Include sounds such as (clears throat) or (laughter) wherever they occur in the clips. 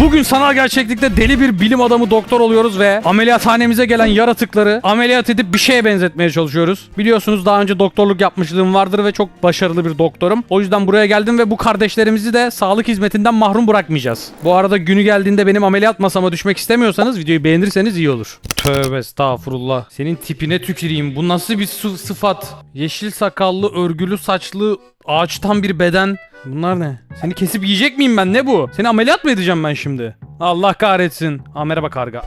Bugün sanal gerçeklikte deli bir bilim adamı doktor oluyoruz ve ameliyathanemize gelen yaratıkları ameliyat edip bir şeye benzetmeye çalışıyoruz. Biliyorsunuz daha önce doktorluk yapmışlığım vardır ve çok başarılı bir doktorum. O yüzden buraya geldim ve bu kardeşlerimizi de sağlık hizmetinden mahrum bırakmayacağız. Bu arada günü geldiğinde benim ameliyat masama düşmek istemiyorsanız videoyu beğenirseniz iyi olur. Tövbe estağfurullah. Senin tipine tüküreyim. Bu nasıl bir sıfat? Yeşil sakallı, örgülü saçlı, ağaçtan bir beden. Bunlar ne? Seni kesip yiyecek miyim ben? Ne bu? Seni ameliyat mı edeceğim ben şimdi? Allah kahretsin. Aa, merhaba karga.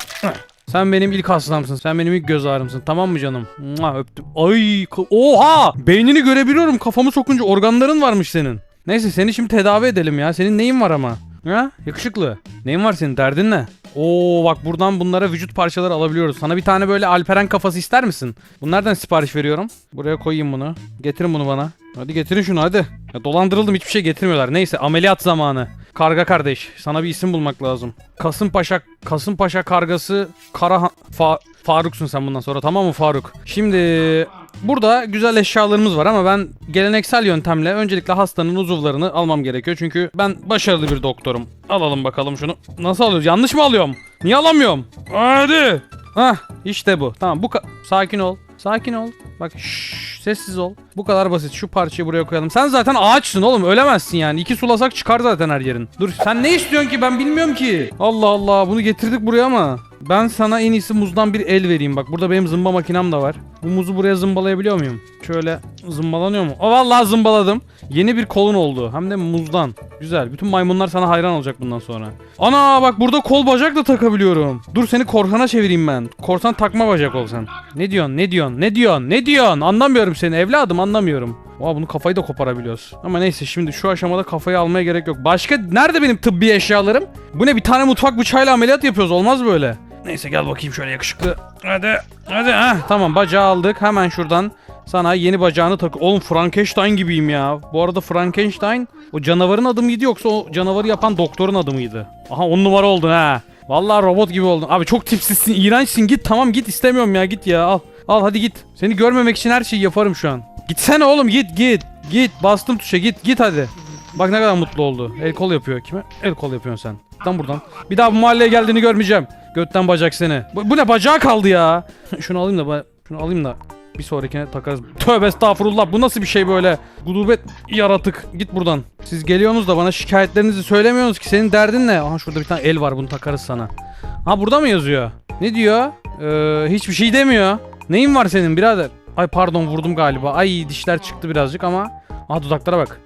Sen benim ilk hastamsın. Sen benim ilk göz ağrımsın. Tamam mı canım? Mua, öptüm. Ay oha! Beynini görebiliyorum. Kafamı sokunca organların varmış senin. Neyse seni şimdi tedavi edelim ya. Senin neyin var ama? Ha? Yakışıklı. Neyin var senin? Derdin ne? Oo bak buradan bunlara vücut parçaları alabiliyoruz. Sana bir tane böyle alperen kafası ister misin? Bunlardan sipariş veriyorum. Buraya koyayım bunu. Getirin bunu bana. Hadi getirin şunu hadi. Ya dolandırıldım hiçbir şey getirmiyorlar. Neyse ameliyat zamanı. Karga kardeş sana bir isim bulmak lazım. Kasımpaşa Kasımpaşa kargası Kara Fa- Faruk'sun sen bundan sonra tamam mı Faruk? Şimdi burada güzel eşyalarımız var ama ben geleneksel yöntemle öncelikle hastanın uzuvlarını almam gerekiyor. Çünkü ben başarılı bir doktorum. Alalım bakalım şunu. Nasıl alıyoruz? Yanlış mı alıyorum? Niye alamıyorum? Hadi. Hah işte bu. Tamam bu sakin ol. Sakin ol. Bak şşş, sessiz ol. Bu kadar basit. Şu parçayı buraya koyalım. Sen zaten ağaçsın oğlum. Ölemezsin yani. İki sulasak çıkar zaten her yerin. Dur sen ne istiyorsun ki ben bilmiyorum ki. Allah Allah bunu getirdik buraya ama. Ben sana en iyisi muzdan bir el vereyim. Bak burada benim zımba makinem de var. Bu muzu buraya zımbalayabiliyor muyum? Şöyle zımbalanıyor mu? O vallahi zımbaladım. Yeni bir kolun oldu. Hem de muzdan. Güzel. Bütün maymunlar sana hayran olacak bundan sonra. Ana bak burada kol bacak da takabiliyorum. Dur seni korkana çevireyim ben. Korsan takma bacak ol sen. Ne diyorsun? Ne diyorsun? Ne diyorsun? Ne diyorsun? Anlamıyorum seni evladım anlamıyorum. Oha bunu kafayı da koparabiliyoruz. Ama neyse şimdi şu aşamada kafayı almaya gerek yok. Başka nerede benim tıbbi eşyalarım? Bu ne bir tane mutfak bıçağıyla ameliyat yapıyoruz olmaz böyle. Neyse gel bakayım şöyle yakışıklı. Hadi hadi ha tamam bacağı aldık hemen şuradan sana yeni bacağını tak. Oğlum Frankenstein gibiyim ya. Bu arada Frankenstein o canavarın adı mıydı yoksa o canavarı yapan doktorun adı mıydı? Aha on numara oldun ha. Vallahi robot gibi oldun. Abi çok tipsizsin, iğrençsin. Git tamam git istemiyorum ya git ya al. Al hadi git. Seni görmemek için her şeyi yaparım şu an. Gitsene oğlum git git. Git bastım tuşa git git hadi. Bak ne kadar mutlu oldu. El kol yapıyor kime? El kol yapıyorsun sen. Lan buradan. Bir daha bu mahalleye geldiğini görmeyeceğim. Götten bacak seni. Bu, bu ne bacağı kaldı ya. (laughs) şunu alayım da şunu alayım da bir sonrakine takarız. Tövbe estağfurullah bu nasıl bir şey böyle? Gudubet yaratık. Git buradan. Siz geliyorsunuz da bana şikayetlerinizi söylemiyorsunuz ki senin derdin ne? Aha şurada bir tane el var bunu takarız sana. Ha burada mı yazıyor? Ne diyor? Ee, hiçbir şey demiyor. Neyin var senin birader? Ay pardon vurdum galiba. Ay dişler çıktı birazcık ama. Aha dudaklara bak.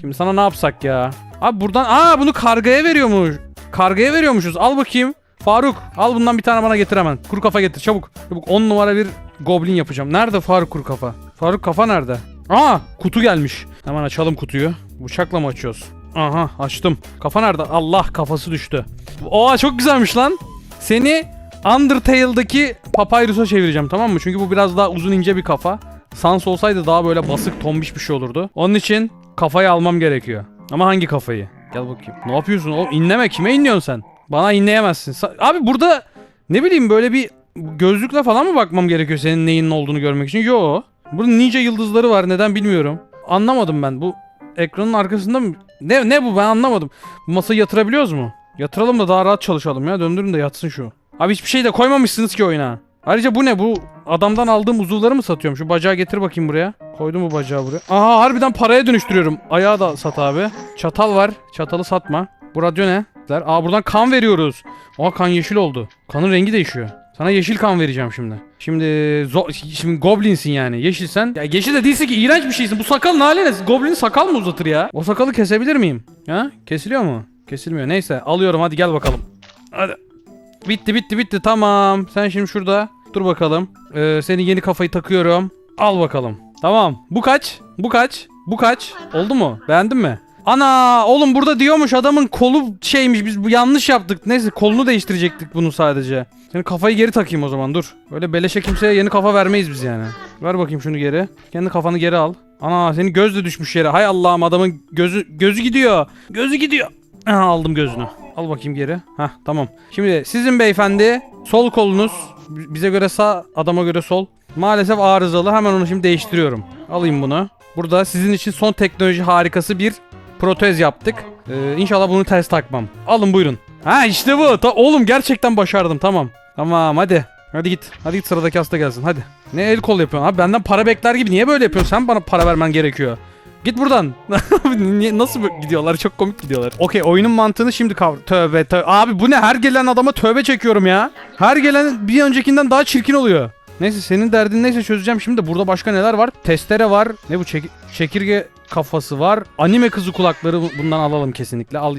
Şimdi sana ne yapsak ya? Abi buradan aa bunu kargaya veriyormuş. Kargaya veriyormuşuz. Al bakayım. Faruk al bundan bir tane bana getir hemen. Kuru kafa getir çabuk. Çabuk 10 numara bir goblin yapacağım. Nerede Faruk kuru kafa? Faruk kafa nerede? Aa kutu gelmiş. Hemen açalım kutuyu. Bıçakla mı açıyoruz? Aha açtım. Kafa nerede? Allah kafası düştü. Oha çok güzelmiş lan. Seni Undertale'daki Papyrus'a çevireceğim tamam mı? Çünkü bu biraz daha uzun ince bir kafa. Sans olsaydı daha böyle basık tombiş bir şey olurdu. Onun için kafayı almam gerekiyor. Ama hangi kafayı? Gel bakayım. Ne yapıyorsun oğlum? İnleme. Kime inliyorsun sen? Bana inleyemezsin. Sa- Abi burada ne bileyim böyle bir gözlükle falan mı bakmam gerekiyor senin neyin olduğunu görmek için? Yo. Burada nice yıldızları var. Neden bilmiyorum. Anlamadım ben. Bu ekranın arkasında mı? Ne ne bu ben anlamadım. Bu masayı yatırabiliyoruz mu? Yatıralım da daha rahat çalışalım ya. Döndürün de yatsın şu. Abi hiçbir şey de koymamışsınız ki oyuna. Ayrıca bu ne bu? Adamdan aldığım uzuvları mı satıyorum? Şu bacağı getir bakayım buraya. Koydum bu bacağı buraya. Aha harbiden paraya dönüştürüyorum. Ayağı da sat abi. Çatal var. Çatalı satma. Bu radyo ne? Aa buradan kan veriyoruz. Aa kan yeşil oldu. Kanın rengi değişiyor. Sana yeşil kan vereceğim şimdi. Şimdi şimdi goblinsin yani. Yeşilsen. Ya yeşil de değilsin ki iğrenç bir şeysin. Bu sakalın hali ne? Goblin sakal mı uzatır ya? O sakalı kesebilir miyim? Ha? Kesiliyor mu? Kesilmiyor. Neyse alıyorum hadi gel bakalım. Hadi. Bitti bitti bitti tamam. Sen şimdi şurada dur bakalım. Ee, senin yeni kafayı takıyorum. Al bakalım. Tamam. Bu kaç? Bu kaç? Bu kaç? Oldu mu? Beğendin mi? Ana oğlum burada diyormuş adamın kolu şeymiş biz bu yanlış yaptık. Neyse kolunu değiştirecektik bunu sadece. Senin kafayı geri takayım o zaman dur. Öyle beleşe kimseye yeni kafa vermeyiz biz yani. Ver bakayım şunu geri. Kendi kafanı geri al. Ana senin göz de düşmüş yere. Hay Allah'ım adamın gözü gözü gidiyor. Gözü gidiyor. Aha, aldım gözünü. Al bakayım geri. Hah tamam. Şimdi sizin beyefendi sol kolunuz bize göre sağ adama göre sol. Maalesef arızalı. Hemen onu şimdi değiştiriyorum. Alayım bunu. Burada sizin için son teknoloji harikası bir protez yaptık. Ee, inşallah bunu ters takmam. Alın buyurun. Ha işte bu. Ta- oğlum gerçekten başardım tamam. Tamam hadi. Hadi git. Hadi git sıradaki hasta gelsin hadi. Ne el kol yapıyorsun abi benden para bekler gibi niye böyle yapıyorsun? Sen bana para vermen gerekiyor. Git buradan. (laughs) Nasıl gidiyorlar? Çok komik gidiyorlar. Okey oyunun mantığını şimdi kavr... Tövbe tövbe. Abi bu ne? Her gelen adama tövbe çekiyorum ya. Her gelen bir öncekinden daha çirkin oluyor. Neyse senin derdin neyse çözeceğim şimdi. Burada başka neler var? Testere var. Ne bu çek- çekirge kafası var. Anime kızı kulakları bu- bundan alalım kesinlikle. Al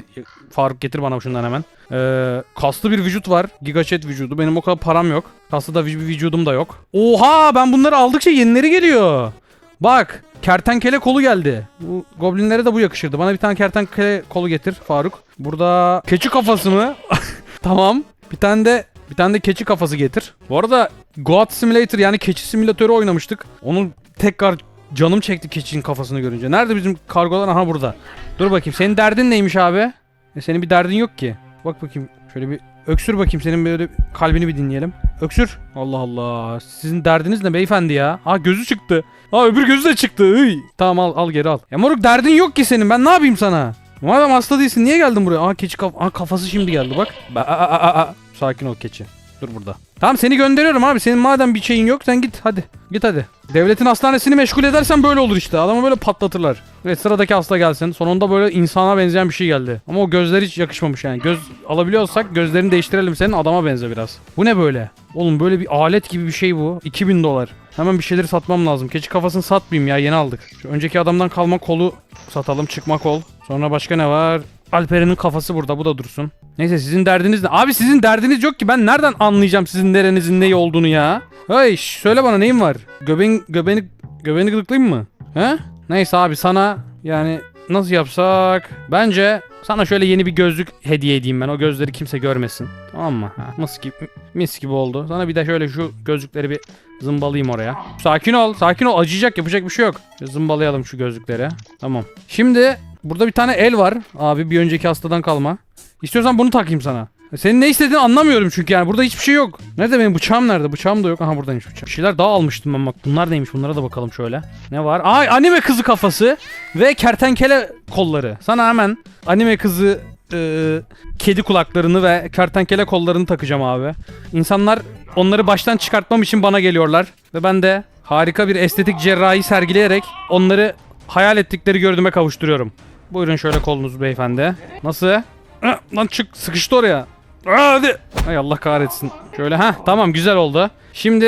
Faruk getir bana şundan hemen. Ee, kaslı bir vücut var. Gigaçet vücudu. Benim o kadar param yok. Kaslı da bir vücudum da yok. Oha ben bunları aldıkça yenileri geliyor. Bak kertenkele kolu geldi. Bu goblinlere de bu yakışırdı. Bana bir tane kertenkele kolu getir Faruk. Burada keçi kafası mı? (laughs) tamam. Bir tane de bir tane de keçi kafası getir. Bu arada Goat Simulator yani keçi simülatörü oynamıştık. Onun tekrar canım çekti keçinin kafasını görünce. Nerede bizim kargolar? Aha burada. Dur bakayım. Senin derdin neymiş abi? E senin bir derdin yok ki. Bak bakayım. Şöyle bir öksür bakayım. Senin böyle kalbini bir dinleyelim. Öksür. Allah Allah. Sizin derdiniz ne beyefendi ya? Ha gözü çıktı. Ha öbür gözü de çıktı. Iy. Tamam al al geri al. Ya moruk derdin yok ki senin. Ben ne yapayım sana? Madem hasta değilsin niye geldin buraya? Aa keçi kaf Aa, kafası şimdi geldi bak. Ba- aa, aa, aa. Sakin ol keçi. Dur burada. Tamam seni gönderiyorum abi. Senin madem bir şeyin yok sen git hadi. Git hadi. Devletin hastanesini meşgul edersen böyle olur işte. Adamı böyle patlatırlar. Ve sıradaki hasta gelsin. Sonunda böyle insana benzeyen bir şey geldi. Ama o gözler hiç yakışmamış yani. Göz alabiliyorsak gözlerini değiştirelim senin adama benze biraz. Bu ne böyle? Oğlum böyle bir alet gibi bir şey bu. 2000 dolar. Hemen bir şeyleri satmam lazım. Keçi kafasını satmayayım ya yeni aldık. Şu önceki adamdan kalma kolu satalım. Çıkma kol. Sonra başka ne var? Alperen'in kafası burada bu da dursun. Neyse sizin derdiniz ne? Abi sizin derdiniz yok ki ben nereden anlayacağım sizin nerenizin neyi olduğunu ya? Hey söyle bana neyin var? Göbeğin, göbeğini, göbeğini gıdıklayayım mı? He? Neyse abi sana yani nasıl yapsak? Bence sana şöyle yeni bir gözlük hediye edeyim ben. O gözleri kimse görmesin. Tamam mı? Ha, mis gibi, mis gibi oldu. Sana bir de şöyle şu gözlükleri bir zımbalayayım oraya. Sakin ol, sakin ol. Acıyacak, yapacak bir şey yok. Zımbalayalım şu gözlükleri. Tamam. Şimdi burada bir tane el var. Abi bir önceki hastadan kalma. İstiyorsan bunu takayım sana. Senin ne istediğini anlamıyorum çünkü yani burada hiçbir şey yok. Nerede benim bıçağım nerede? Bıçağım da yok. Aha buradaymış bıçağım. Bir şeyler daha almıştım ben bak. Bunlar neymiş? Bunlara da bakalım şöyle. Ne var? Ay anime kızı kafası ve kertenkele kolları. Sana hemen anime kızı e, kedi kulaklarını ve kertenkele kollarını takacağım abi. İnsanlar onları baştan çıkartmam için bana geliyorlar ve ben de harika bir estetik cerrahi sergileyerek onları hayal ettikleri görünüme kavuşturuyorum. Buyurun şöyle kolunuz beyefendi. Nasıl? Ah, Lan çık sıkıştı oraya. Aa, Hadi. Hay Allah kahretsin. Şöyle ha tamam güzel oldu. Şimdi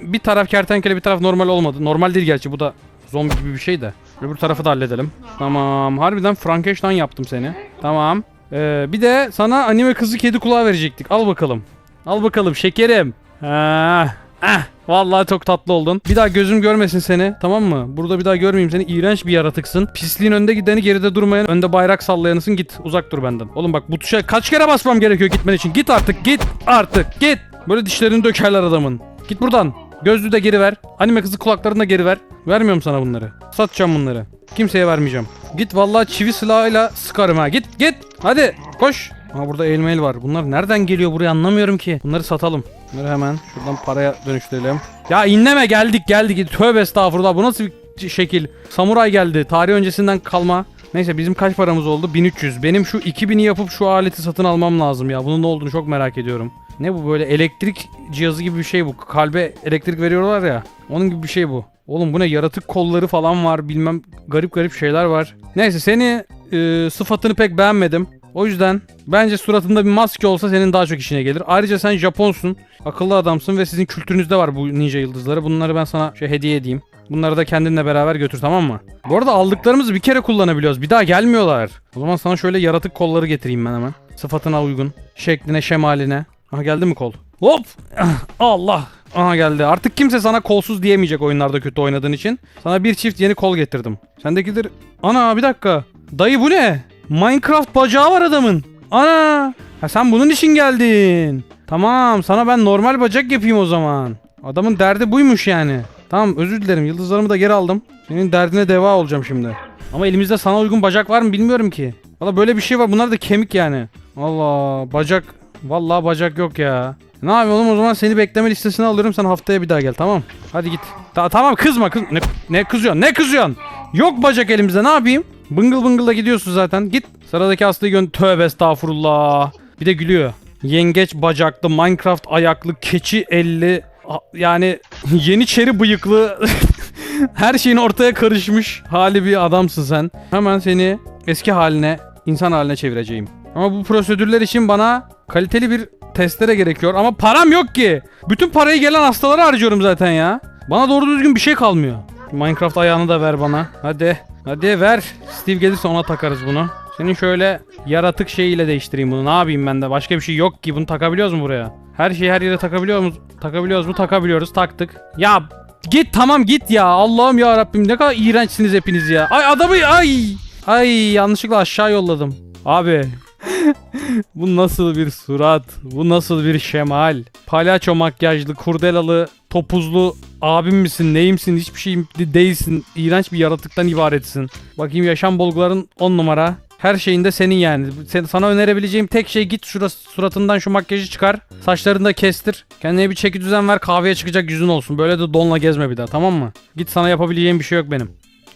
bir taraf kertenkele bir taraf normal olmadı. Normal değil gerçi bu da zombi gibi bir şey de. Öbür tarafı da halledelim. Tamam harbiden Frankenstein yaptım seni. Tamam. Ee, bir de sana anime kızı kedi kulağı verecektik. Al bakalım. Al bakalım şekerim. Ha. Ah, vallahi çok tatlı oldun. Bir daha gözüm görmesin seni. Tamam mı? Burada bir daha görmeyeyim seni. İğrenç bir yaratıksın. Pisliğin önde gideni geride durmayan, önde bayrak sallayanısın. Git uzak dur benden. Oğlum bak bu tuşa kaç kere basmam gerekiyor gitmen için. Git artık git artık git. Böyle dişlerini dökerler adamın. Git buradan. Gözlüğü de geri ver. Anime kızı kulaklarını da geri ver. Vermiyorum sana bunları. Satacağım bunları. Kimseye vermeyeceğim. Git vallahi çivi silahıyla sıkarım ha. Git git. Hadi koş. Ama burada el mail var. Bunlar nereden geliyor buraya anlamıyorum ki. Bunları satalım. Bunları hemen şuradan paraya dönüştürelim. Ya inleme geldik geldik. Tövbe estağfurullah. Bu nasıl bir şekil? Samuray geldi. Tarih öncesinden kalma. Neyse bizim kaç paramız oldu? 1300. Benim şu 2000'i yapıp şu aleti satın almam lazım ya. Bunun ne olduğunu çok merak ediyorum. Ne bu böyle elektrik cihazı gibi bir şey bu. Kalbe elektrik veriyorlar ya. Onun gibi bir şey bu. Oğlum bu ne yaratık kolları falan var bilmem garip garip şeyler var. Neyse seni e, sıfatını pek beğenmedim. O yüzden bence suratında bir maske olsa senin daha çok işine gelir. Ayrıca sen Japonsun, akıllı adamsın ve sizin kültürünüzde var bu ninja yıldızları. Bunları ben sana şey hediye edeyim. Bunları da kendinle beraber götür tamam mı? Bu arada aldıklarımızı bir kere kullanabiliyoruz. Bir daha gelmiyorlar. O zaman sana şöyle yaratık kolları getireyim ben hemen. Sıfatına uygun. Şekline, şemaline. Aha geldi mi kol? Hop! Ah, (clears throat) Allah! Aha geldi. Artık kimse sana kolsuz diyemeyecek oyunlarda kötü oynadığın için. Sana bir çift yeni kol getirdim. Sendekidir... Ana bir dakika. Dayı bu ne? Minecraft bacağı var adamın. Ana! Ha sen bunun için geldin. Tamam sana ben normal bacak yapayım o zaman. Adamın derdi buymuş yani. Tamam özür dilerim yıldızlarımı da geri aldım. Senin derdine deva olacağım şimdi. Ama elimizde sana uygun bacak var mı bilmiyorum ki. Valla böyle bir şey var bunlar da kemik yani. Allah bacak. Vallahi bacak yok ya. Ne yapayım oğlum o zaman seni bekleme listesine alıyorum sen haftaya bir daha gel tamam. Hadi git. Ta- tamam kızma kız ne, ne kızıyorsun ne kızıyorsun? Yok bacak elimizde ne yapayım? Bıngıl bıngıl da gidiyorsun zaten. Git. Sıradaki hastayı gön. Tövbe estağfurullah. Bir de gülüyor. Yengeç bacaklı, Minecraft ayaklı, keçi elli. Yani (laughs) yeniçeri bıyıklı. (laughs) Her şeyin ortaya karışmış hali bir adamsın sen. Hemen seni eski haline, insan haline çevireceğim. Ama bu prosedürler için bana kaliteli bir testere gerekiyor. Ama param yok ki. Bütün parayı gelen hastalara harcıyorum zaten ya. Bana doğru düzgün bir şey kalmıyor. Minecraft ayağını da ver bana. Hadi. Hadi ver. Steve gelirse ona takarız bunu. Senin şöyle yaratık şeyiyle değiştireyim bunu. Ne yapayım ben de? Başka bir şey yok ki. Bunu takabiliyoruz mu buraya? Her şeyi her yere takabiliyor muyuz? Takabiliyoruz mu? Takabiliyoruz. Taktık. Ya git tamam git ya. Allah'ım ya Rabbim ne kadar iğrençsiniz hepiniz ya. Ay adamı ay. Ay yanlışlıkla aşağı yolladım. Abi bu nasıl bir surat? Bu nasıl bir şemal? Palyaço makyajlı, kurdelalı, topuzlu abim misin, neyimsin, hiçbir şey değilsin. İğrenç bir yaratıktan ibaretsin. Bakayım yaşam bulguların 10 numara. Her şeyinde senin yani. Sen, sana önerebileceğim tek şey git şurası, suratından şu makyajı çıkar. Saçlarını da kestir. Kendine bir çeki düzen ver kahveye çıkacak yüzün olsun. Böyle de donla gezme bir daha tamam mı? Git sana yapabileceğim bir şey yok benim.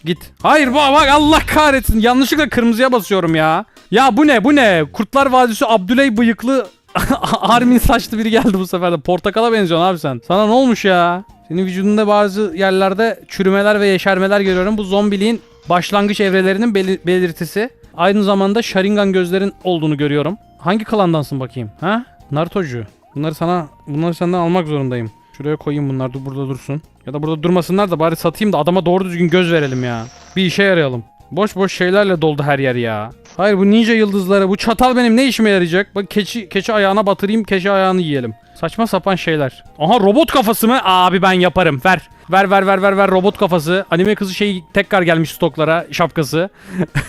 Git. Hayır bak bak Allah kahretsin. Yanlışlıkla kırmızıya basıyorum ya. Ya bu ne bu ne? Kurtlar Vadisi Abdüley bıyıklı (laughs) Armin saçlı biri geldi bu sefer de. Portakala benziyorsun abi sen. Sana ne olmuş ya? Senin vücudunda bazı yerlerde çürümeler ve yeşermeler görüyorum. Bu zombiliğin başlangıç evrelerinin beli- belirtisi. Aynı zamanda Sharingan gözlerin olduğunu görüyorum. Hangi klandansın bakayım? Ha? Narutocu. Bunları sana bunları senden almak zorundayım. Şuraya koyayım bunlar dur burada dursun. Ya da burada durmasınlar da bari satayım da adama doğru düzgün göz verelim ya. Bir işe yarayalım. Boş boş şeylerle doldu her yer ya. Hayır bu ninja yıldızları bu çatal benim ne işime yarayacak? Bak keçi keçi ayağına batırayım keçi ayağını yiyelim. Saçma sapan şeyler. Aha robot kafası mı? Abi ben yaparım. Ver. Ver ver ver ver ver robot kafası. Anime kızı şey tekrar gelmiş stoklara şapkası.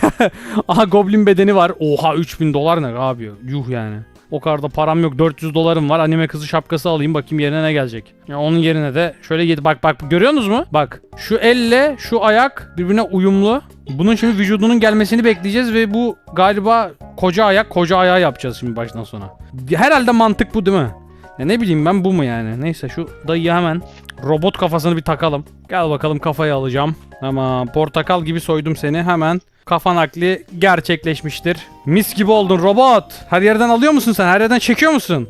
(laughs) Aha goblin bedeni var. Oha 3000 dolar ne abi? Yuh yani. O kadar da param yok. 400 dolarım var. Anime kızı şapkası alayım bakayım yerine ne gelecek. Ya onun yerine de şöyle git bak bak görüyorsunuz mu? Bak şu elle şu ayak birbirine uyumlu. Bunun şimdi vücudunun gelmesini bekleyeceğiz ve bu galiba koca ayak koca ayağı yapacağız şimdi baştan sona. Herhalde mantık bu değil mi? Ya ne bileyim ben bu mu yani? Neyse şu dayıyı hemen robot kafasını bir takalım. Gel bakalım kafayı alacağım. Ama portakal gibi soydum seni hemen. Kafan akli gerçekleşmiştir. Mis gibi oldun robot. Her yerden alıyor musun sen? Her yerden çekiyor musun?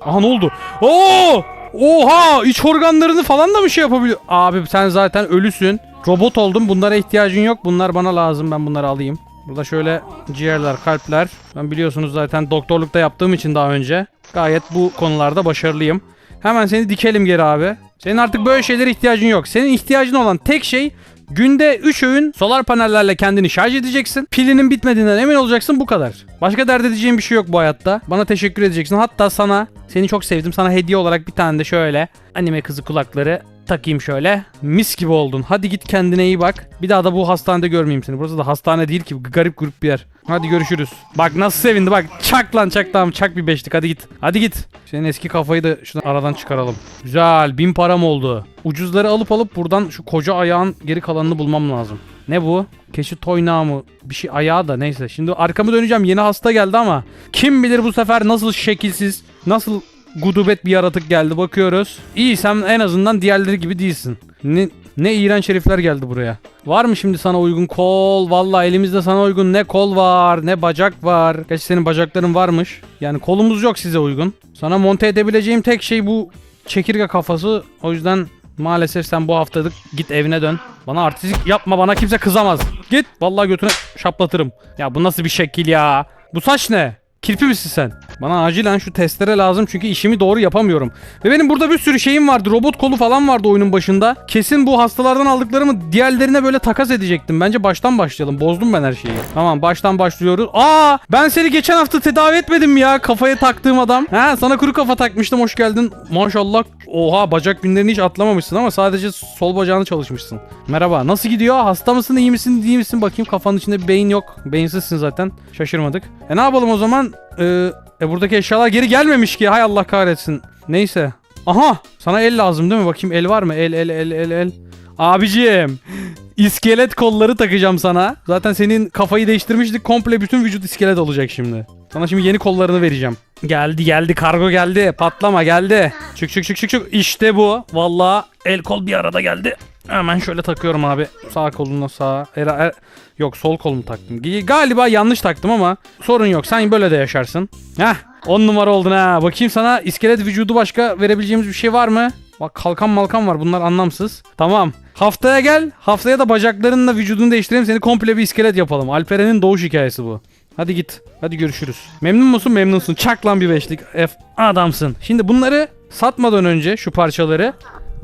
Aha ne oldu? Oo! Oha! İç organlarını falan da mı şey yapabiliyor? Abi sen zaten ölüsün. Robot oldun. Bunlara ihtiyacın yok. Bunlar bana lazım. Ben bunları alayım. Burada şöyle ciğerler, kalpler. Ben biliyorsunuz zaten doktorlukta yaptığım için daha önce gayet bu konularda başarılıyım. Hemen seni dikelim geri abi. Senin artık böyle şeylere ihtiyacın yok. Senin ihtiyacın olan tek şey günde 3 öğün solar panellerle kendini şarj edeceksin. Pilinin bitmediğinden emin olacaksın bu kadar. Başka dert edeceğin bir şey yok bu hayatta. Bana teşekkür edeceksin. Hatta sana seni çok sevdim. Sana hediye olarak bir tane de şöyle anime kızı kulakları takayım şöyle. Mis gibi oldun. Hadi git kendine iyi bak. Bir daha da bu hastanede görmeyeyim seni. Burası da hastane değil ki. Garip grup bir yer. Hadi görüşürüz. Bak nasıl sevindi bak. Çak lan çak tamam çak bir beşlik. Hadi git. Hadi git. Senin eski kafayı da şuradan aradan çıkaralım. Güzel. Bin param oldu. Ucuzları alıp alıp buradan şu koca ayağın geri kalanını bulmam lazım. Ne bu? Keçi toynağı mı? Bir şey ayağı da neyse. Şimdi arkamı döneceğim. Yeni hasta geldi ama kim bilir bu sefer nasıl şekilsiz, nasıl gudubet bir yaratık geldi bakıyoruz. İyi sen en azından diğerleri gibi değilsin. Ne, ne iğrenç herifler geldi buraya. Var mı şimdi sana uygun kol? Vallahi elimizde sana uygun ne kol var ne bacak var. Gerçi senin bacakların varmış. Yani kolumuz yok size uygun. Sana monte edebileceğim tek şey bu çekirge kafası. O yüzden maalesef sen bu haftalık git evine dön. Bana artistik yapma bana kimse kızamaz. Git vallahi götüne şaplatırım. Ya bu nasıl bir şekil ya? Bu saç ne? Kirpi misin sen? Bana acilen şu testere lazım çünkü işimi doğru yapamıyorum. Ve benim burada bir sürü şeyim vardı. Robot kolu falan vardı oyunun başında. Kesin bu hastalardan aldıklarımı diğerlerine böyle takas edecektim. Bence baştan başlayalım. Bozdum ben her şeyi. Tamam baştan başlıyoruz. Aa ben seni geçen hafta tedavi etmedim ya kafaya taktığım adam. Ha sana kuru kafa takmıştım hoş geldin. Maşallah. Oha bacak günlerini hiç atlamamışsın ama sadece sol bacağını çalışmışsın. Merhaba nasıl gidiyor? Hasta mısın iyi misin değil misin? Bakayım kafanın içinde beyin yok. Beyinsizsin zaten. Şaşırmadık. E ne yapalım o zaman? Ee, e buradaki eşyalar geri gelmemiş ki. Hay Allah kahretsin. Neyse. Aha sana el lazım değil mi? Bakayım el var mı? El el el el el. Abiciğim. İskelet kolları takacağım sana. Zaten senin kafayı değiştirmiştik. Komple bütün vücut iskelet olacak şimdi. Sana şimdi yeni kollarını vereceğim. Geldi geldi kargo geldi. Patlama geldi. Çık çık çık çık çık. İşte bu. Vallahi el kol bir arada geldi. Hemen şöyle takıyorum abi. Sağ koluna sağ. Era, er- yok sol kolumu taktım. Galiba yanlış taktım ama sorun yok. Sen böyle de yaşarsın. Heh 10 numara oldun ha. Bakayım sana iskelet vücudu başka verebileceğimiz bir şey var mı? Bak kalkan malkan var bunlar anlamsız. Tamam. Haftaya gel. Haftaya da bacaklarınla vücudunu değiştirelim. Seni komple bir iskelet yapalım. Alperen'in doğuş hikayesi bu. Hadi git. Hadi görüşürüz. Memnun musun? Memnunsun. Çak lan bir beşlik. F. Adamsın. Şimdi bunları satmadan önce şu parçaları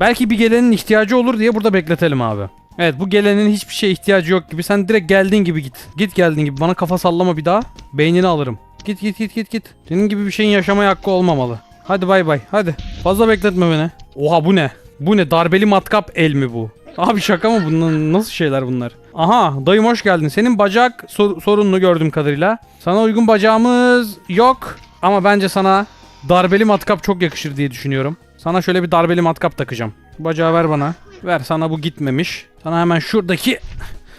belki bir gelenin ihtiyacı olur diye burada bekletelim abi. Evet bu gelenin hiçbir şeye ihtiyacı yok gibi. Sen direkt geldiğin gibi git. Git geldiğin gibi. Bana kafa sallama bir daha. Beynini alırım. Git git git git git. Senin gibi bir şeyin yaşamaya hakkı olmamalı. Hadi bay bay. Hadi. Fazla bekletme beni. Oha bu ne? Bu ne? Darbeli matkap el mi bu? Abi şaka mı bunlar? Nasıl şeyler bunlar? Aha dayım hoş geldin. Senin bacak sor- sorununu gördüğüm kadarıyla. Sana uygun bacağımız yok. Ama bence sana darbeli matkap çok yakışır diye düşünüyorum. Sana şöyle bir darbeli matkap takacağım. Bacağı ver bana. Ver sana bu gitmemiş. Sana hemen şuradaki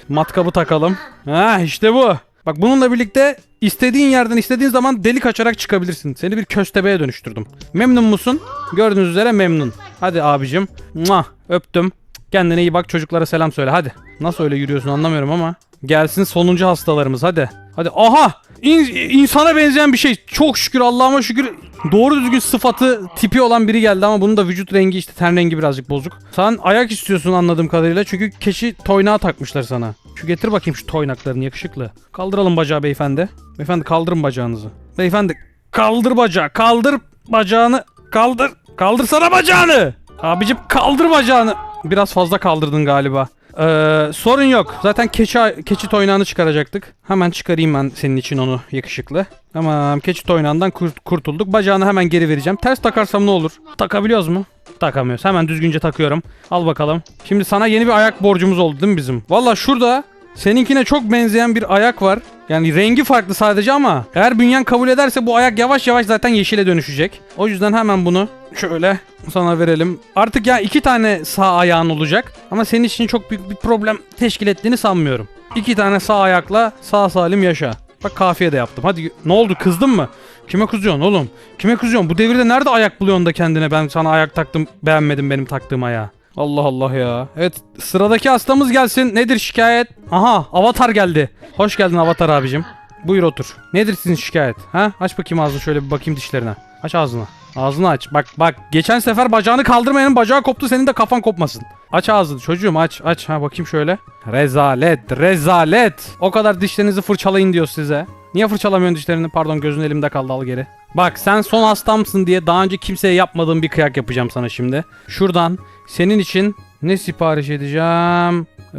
matkabı takalım. Ha işte bu. Bak bununla birlikte istediğin yerden istediğin zaman delik açarak çıkabilirsin. Seni bir köstebeğe dönüştürdüm. Memnun musun? Gördüğünüz üzere memnun. Hadi abicim. Mwah, öptüm. Kendine iyi bak çocuklara selam söyle hadi. Nasıl öyle yürüyorsun anlamıyorum ama. Gelsin sonuncu hastalarımız hadi. Hadi aha! İn- insana benzeyen bir şey. Çok şükür Allah'ıma şükür doğru düzgün sıfatı tipi olan biri geldi ama bunun da vücut rengi işte ten rengi birazcık bozuk. Sen ayak istiyorsun anladığım kadarıyla çünkü keçi toynağı takmışlar sana. Şu getir bakayım şu toynaklarını yakışıklı. Kaldıralım bacağı beyefendi. Beyefendi kaldırın bacağınızı. Beyefendi kaldır bacağı kaldır bacağını kaldır. Kaldırsana bacağını. Abicim kaldır bacağını. Biraz fazla kaldırdın galiba. Ee, sorun yok. Zaten keçi keçi toynağını çıkaracaktık. Hemen çıkarayım ben senin için onu yakışıklı. Tamam keçi toynağından kurt- kurtulduk. Bacağını hemen geri vereceğim. Ters takarsam ne olur? Takabiliyoruz mu? Takamıyoruz. Hemen düzgünce takıyorum. Al bakalım. Şimdi sana yeni bir ayak borcumuz oldu değil mi bizim? Valla şurada Seninkine çok benzeyen bir ayak var. Yani rengi farklı sadece ama eğer bünyen kabul ederse bu ayak yavaş yavaş zaten yeşile dönüşecek. O yüzden hemen bunu şöyle sana verelim. Artık ya iki tane sağ ayağın olacak ama senin için çok büyük bir problem teşkil ettiğini sanmıyorum. İki tane sağ ayakla sağ salim yaşa. Bak kafiye de yaptım. Hadi ne oldu kızdın mı? Kime kızıyorsun oğlum? Kime kızıyorsun? Bu devirde nerede ayak buluyorsun da kendine ben sana ayak taktım beğenmedim benim taktığım ayağı. Allah Allah ya. Evet sıradaki hastamız gelsin. Nedir şikayet? Aha avatar geldi. Hoş geldin avatar abicim. Buyur otur. Nedir sizin şikayet? Ha? Aç bakayım ağzını şöyle bir bakayım dişlerine. Aç ağzını. Ağzını aç. Bak bak geçen sefer bacağını kaldırmayanın bacağı koptu senin de kafan kopmasın. Aç ağzını çocuğum aç aç. Ha bakayım şöyle. Rezalet rezalet. O kadar dişlerinizi fırçalayın diyor size. Niye fırçalamıyorsun dişlerini? Pardon gözün elimde kaldı al geri. Bak sen son hastamsın diye daha önce kimseye yapmadığım bir kıyak yapacağım sana şimdi. Şuradan senin için ne sipariş edeceğim? Ee,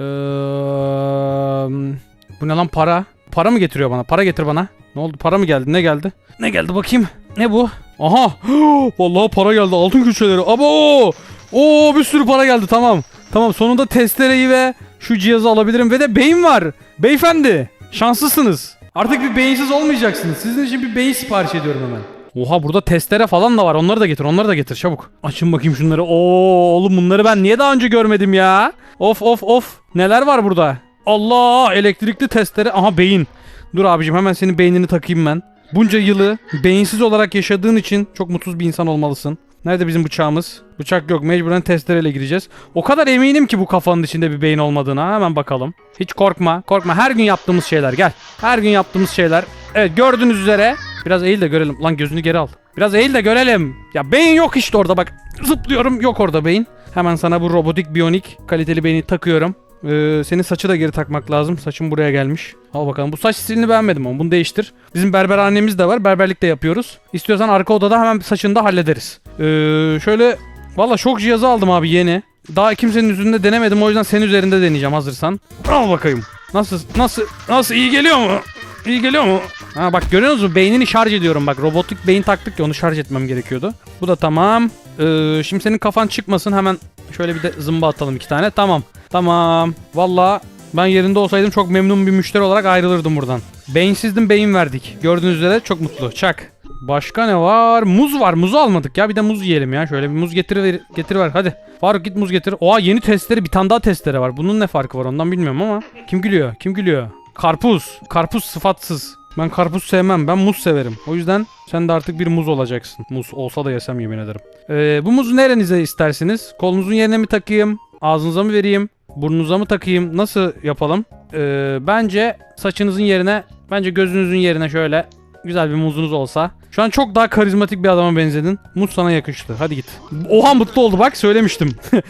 bu ne lan para? Para mı getiriyor bana? Para getir bana. Ne oldu? Para mı geldi? Ne geldi? Ne geldi bakayım? Ne bu? Aha! (gasps) Vallahi para geldi. Altın külçeleri. Abo! Oo bir sürü para geldi. Tamam. Tamam sonunda testereyi ve şu cihazı alabilirim ve de beyin var. Beyefendi, şanslısınız. Artık bir beyinsiz olmayacaksınız. Sizin için bir beyin sipariş ediyorum hemen. Oha burada testere falan da var. Onları da getir. Onları da getir çabuk. Açın bakayım şunları. Oo oğlum bunları ben niye daha önce görmedim ya? Of of of. Neler var burada? Allah elektrikli testere. Aha beyin. Dur abicim hemen senin beynini takayım ben. Bunca yılı beyinsiz olarak yaşadığın için çok mutsuz bir insan olmalısın. Nerede bizim bıçağımız? Bıçak yok. Mecburen testereyle gireceğiz. O kadar eminim ki bu kafanın içinde bir beyin olmadığına. Hemen bakalım. Hiç korkma. Korkma. Her gün yaptığımız şeyler. Gel. Her gün yaptığımız şeyler. Evet gördüğünüz üzere. Biraz eğil de görelim. Lan gözünü geri al. Biraz eğil de görelim. Ya beyin yok işte orada bak. Zıplıyorum. Yok orada beyin. Hemen sana bu robotik biyonik kaliteli beyni takıyorum. Ee, senin saçı da geri takmak lazım. Saçın buraya gelmiş. Al bakalım. Bu saç stilini beğenmedim ama bunu değiştir. Bizim berberhanemiz de var. Berberlik de yapıyoruz. İstiyorsan arka odada hemen saçını da hallederiz. Ee, şöyle Valla çok cihazı aldım abi yeni. Daha kimsenin üzerinde denemedim o yüzden senin üzerinde deneyeceğim hazırsan. Al bakayım. Nasıl nasıl nasıl iyi geliyor mu? İyi geliyor mu? Ha bak görüyor musun? Beynini şarj ediyorum bak. Robotik beyin taktık ya onu şarj etmem gerekiyordu. Bu da tamam. Ee, şimdi senin kafan çıkmasın hemen şöyle bir de zımba atalım iki tane. Tamam. Tamam. Valla ben yerinde olsaydım çok memnun bir müşteri olarak ayrılırdım buradan. Beyinsizdim beyin verdik. Gördüğünüz üzere çok mutlu. Çak. Başka ne var? Muz var. Muzu almadık ya. Bir de muz yiyelim ya. Şöyle bir muz getir ver, getir ver. Hadi. Faruk git muz getir. Oha yeni testleri bir tane daha testere var. Bunun ne farkı var ondan bilmiyorum ama. Kim gülüyor? Kim gülüyor? Karpuz. Karpuz sıfatsız. Ben karpuz sevmem. Ben muz severim. O yüzden sen de artık bir muz olacaksın. Muz olsa da yesem yemin ederim. Ee, bu muzu nerenize istersiniz? Kolunuzun yerine mi takayım? Ağzınıza mı vereyim? Burnunuza mı takayım? Nasıl yapalım? Ee, bence saçınızın yerine, bence gözünüzün yerine şöyle güzel bir muzunuz olsa. Şu an çok daha karizmatik bir adama benzedin. Muz sana yakıştı. Hadi git. Oha mutlu oldu bak söylemiştim. (laughs)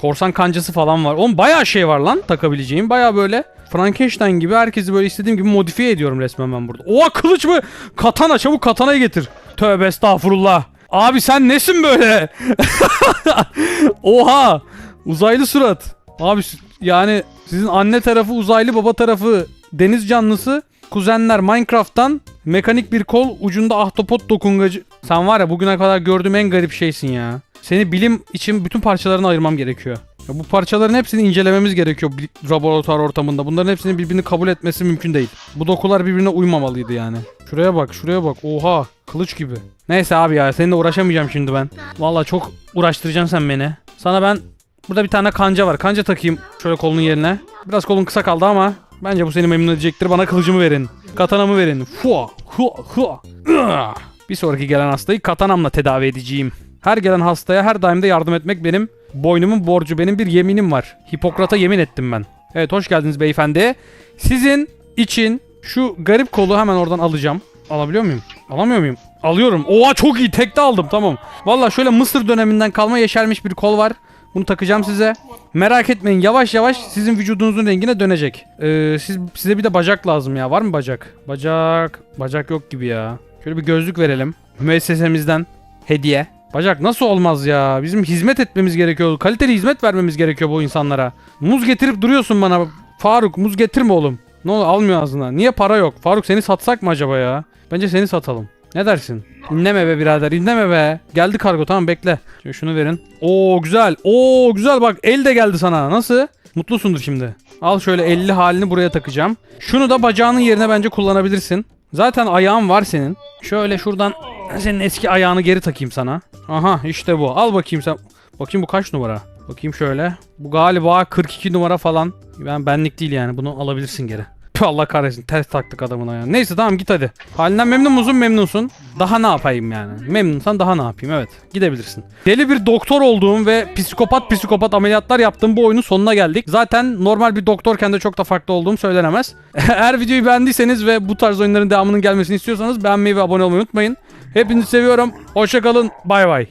Korsan kancası falan var. Oğlum bayağı şey var lan takabileceğim. Bayağı böyle Frankenstein gibi herkesi böyle istediğim gibi modifiye ediyorum resmen ben burada. Oha kılıç mı? Katana çabuk katanayı getir. Tövbe estağfurullah. Abi sen nesin böyle? (laughs) Oha! Uzaylı surat. Abi yani sizin anne tarafı uzaylı baba tarafı deniz canlısı. Kuzenler Minecraft'tan mekanik bir kol ucunda ahtapot dokungacı. Sen var ya bugüne kadar gördüğüm en garip şeysin ya. Seni bilim için bütün parçalarını ayırmam gerekiyor. Ya bu parçaların hepsini incelememiz gerekiyor laboratuvar ortamında. Bunların hepsinin birbirini kabul etmesi mümkün değil. Bu dokular birbirine uymamalıydı yani. Şuraya bak, şuraya bak. Oha, kılıç gibi. Neyse abi ya, seninle uğraşamayacağım şimdi ben. Vallahi çok uğraştıracaksın sen beni. Sana ben burada bir tane kanca var. Kanca takayım şöyle kolunun yerine. Biraz kolun kısa kaldı ama bence bu seni memnun edecektir. Bana kılıcımı verin. Katanamı verin. Fua, hua, hua. Bir sonraki gelen hastayı katanamla tedavi edeceğim. Her gelen hastaya her daim de yardım etmek benim boynumun borcu. Benim bir yeminim var. Hipokrat'a yemin ettim ben. Evet hoş geldiniz beyefendi. Sizin için şu garip kolu hemen oradan alacağım. Alabiliyor muyum? Alamıyor muyum? Alıyorum. Oha çok iyi. Tekte aldım tamam. Valla şöyle Mısır döneminden kalma yeşermiş bir kol var. Bunu takacağım size. Merak etmeyin yavaş yavaş sizin vücudunuzun rengine dönecek. Ee, siz, size bir de bacak lazım ya. Var mı bacak? Bacak. Bacak yok gibi ya. Şöyle bir gözlük verelim. Müessesemizden. Hediye. Bacak nasıl olmaz ya? Bizim hizmet etmemiz gerekiyor. Kaliteli hizmet vermemiz gerekiyor bu insanlara. Muz getirip duruyorsun bana. Faruk muz getirme oğlum. Ne olur almıyor ağzına. Niye para yok? Faruk seni satsak mı acaba ya? Bence seni satalım. Ne dersin? İnleme be birader inleme be. Geldi kargo tamam bekle. Şimdi şunu verin. Oo güzel. Oo güzel bak el de geldi sana. Nasıl? Mutlusundur şimdi. Al şöyle 50 halini buraya takacağım. Şunu da bacağının yerine bence kullanabilirsin. Zaten ayağın var senin. Şöyle şuradan senin eski ayağını geri takayım sana. Aha işte bu. Al bakayım sen. Bakayım bu kaç numara? Bakayım şöyle. Bu galiba 42 numara falan. Ben benlik değil yani. Bunu alabilirsin geri. Allah kahretsin. Ters taktık adamın ayağını. Neyse tamam git hadi. Halinden memnun musun? Memnunsun. Daha ne yapayım yani? Memnunsan daha ne yapayım? Evet. Gidebilirsin. Deli bir doktor olduğum ve psikopat psikopat ameliyatlar yaptığım bu oyunun sonuna geldik. Zaten normal bir doktorken de çok da farklı olduğum söylenemez. (laughs) Eğer videoyu beğendiyseniz ve bu tarz oyunların devamının gelmesini istiyorsanız beğenmeyi ve abone olmayı unutmayın. Hepinizi seviyorum. Hoşçakalın. Bay bay.